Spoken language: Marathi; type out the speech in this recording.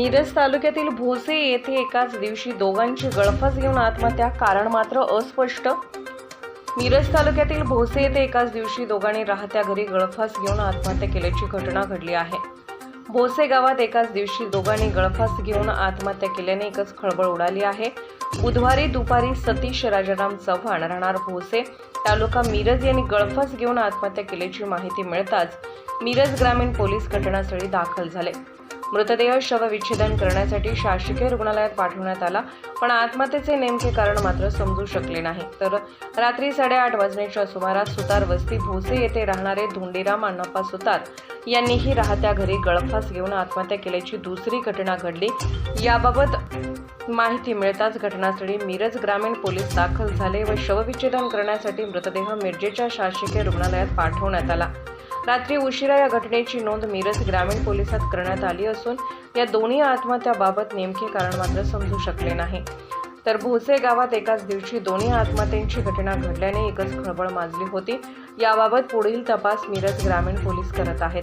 मिरज तालुक्यातील भोसे येथे एकाच दिवशी दोघांची गळफास घेऊन आत्महत्या. कारण मात्र अस्पष्ट. मिरज तालुक्यातील भोसे येथे एकाच दिवशी दोघांनी राहत्या घरी गळफास घेऊन आत्महत्या केल्याची घटना घडली आहे. भोसे गावात एकाच दिवशी दोघांनी गळफास घेऊन आत्महत्या केल्याने एकच खळबळ उडाली आहे. बुधवारी दुपारी सतीश राजाराम चव्हाण राहणार भोसे तालुका मिरज यांनी गळफास घेऊन आत्महत्या केल्याची माहिती मिळताच मिरज ग्रामीण पोलीस घटनास्थळी दाखल झाले. मृतदेह शवविच्छेदन करण्यासाठी शासकीय रुग्णालयात पाठवण्यात आला पण आत्महत्येचे नेमके कारण मात्र समजू शकले नाही. तर रात्री साडेआठ वाजण्याच्या सुमारास सुतार वस्ती भोसे येथे राहणारे धोंडीराम अण्णाप्पा सुतार यांनीही राहत्या घरी गळफास घेऊन आत्महत्या केल्याची दुसरी घटना घडली. याबाबत माहिती मिळताच घटनास्थळी मिरज ग्रामीण पोलीस दाखल झाले व शवविच्छेदन करण्यासाठी मृतदेह मिरजेच्या शासकीय रुग्णालयात पाठवण्यात आला. रात्री उशिरा या घटनेची नोंद मिरज ग्रामीण पोलिसात करण्यात आली असून या दोन्ही आत्महत्याबाबत नेमके कारण मात्र समजू शकले नाही. तर भोसे गावात एकाच दिवशी दोन्ही आत्महत्यांची घटना घडल्याने एकच खळबळ माजली होती. याबाबत पुढील तपास मिरज ग्रामीण पोलीस करत आहेत.